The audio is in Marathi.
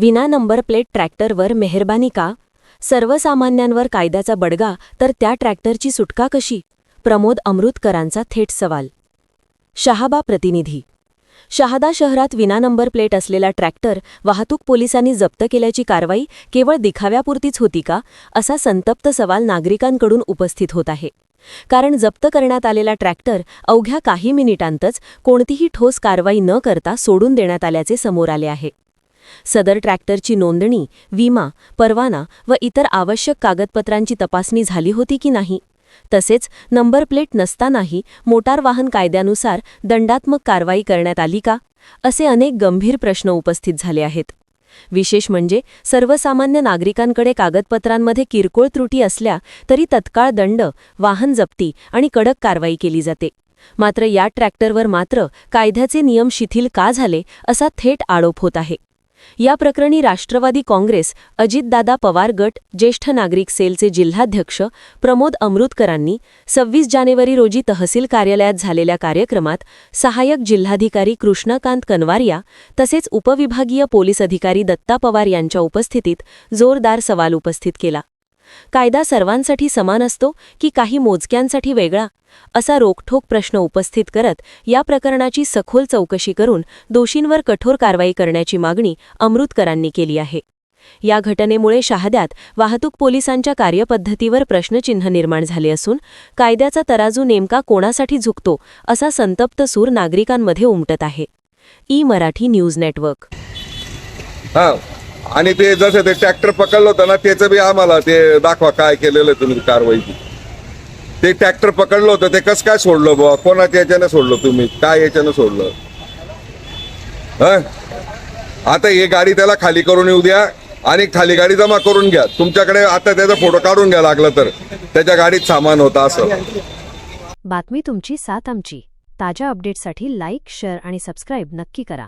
विना नंबर प्लेट ट्रॅक्टरवर मेहरबानी का? सर्वसामान्यांवर कायद्याचा बडगा तर त्या ट्रॅक्टरची सुटका कशी? प्रमोद अमृतकरांचा थेट सवाल. शहाबा प्रतिनिधी. शहादा शहरात विना नंबर प्लेट असलेला ट्रॅक्टर वाहतूक पोलिसांनी जप्त केल्याची कारवाई केवळ दिखाव्यापुरतीच होती का? असा संतप्त सवाल नागरिकांकडून उपस्थित होत आहे. कारण जप्त करण्यात आलेला ट्रॅक्टर अवघ्या काही मिनिटांतच कोणतीही ठोस कारवाई न करता सोडून देण्यात आल्याचे समोर आले आहे. सदर ट्रॅक्टरची नोंदणी विमा परवाना व इतर आवश्यक कागदपत्रांची तपासणी झाली होती की नाही? तसेच नंबर प्लेट नसतानाही मोटार वाहन कायद्यानुसार दंडात्मक कारवाई करण्यात आली का? असे अनेक गंभीर प्रश्न उपस्थित झाले आहेत. विशेष म्हणजे सर्वसामान्य नागरिकांकडे कागदपत्रांमध्ये किरकोळ त्रुटी असल्या तरी तत्काळ दंड वाहन जप्ती आणि कडक कारवाई केली जाते. मात्र या ट्रॅक्टरवर मात्र कायद्याचे नियम शिथिल का झाले असा थेट आरोप होत आहे. या प्रकरणी राष्ट्रवादी काँग्रेस अजितदादा पवार गट ज्येष्ठ नागरिक सेलचे जिल्हाध्यक्ष प्रमोद अमृतकरांनी सव्वीस जानेवारी रोजी तहसील कार्यालयात झालेल्या कार्यक्रमात सहाय्यक जिल्हाधिकारी कृष्णकांत कनवारिया तसेच उपविभागीय पोलीस अधिकारी दत्ता पवार यांच्या उपस्थितीत जोरदार सवाल उपस्थित केला. कायदा सर्वांसाठी समान असतो की काही मोजक्यांसाठी वेगळा? असा रोखठोक प्रश्न उपस्थित करत या प्रकरणाची सखोल चौकशी करून दोषींवर कठोर कारवाई करण्याची मागणी अमृतकरांनी केली आहे. या घटनेमुळे शहाद्यात वाहतूक पोलिसांच्या कार्यपद्धतीवर प्रश्नचिन्ह निर्माण झाले असून कायद्याचा तराजू नेमका कोणासाठी झुकतो असा संतप्त सूर नागरिकांमध्ये उमटत आहे. E Marathi news network. आणि ते जसं ते ट्रॅक्टर पकडलं होतं ना त्याचं बी आम्हाला ते दाखवा काय केलेलं तुम्ही कारवाई. ते ट्रॅक्टर पकडलं होतं ते कसं काय सोडलं बुवा? कोणाच्या याच्यानं सोडलं तुम्ही? काय याच्यानं सोडलं? आता हे गाडी त्याला खाली करून येऊ द्या आणि खाली गाडी जमा करून घ्या. तुमच्याकडे आता त्याचा फोटो काढून घ्या लागला तर. त्याच्या गाडीत सामान होतं असं. बातमी तुमची साथ आमची. ताज्या अपडेटसाठी लाईक शेअर आणि सबस्क्राईब नक्की करा.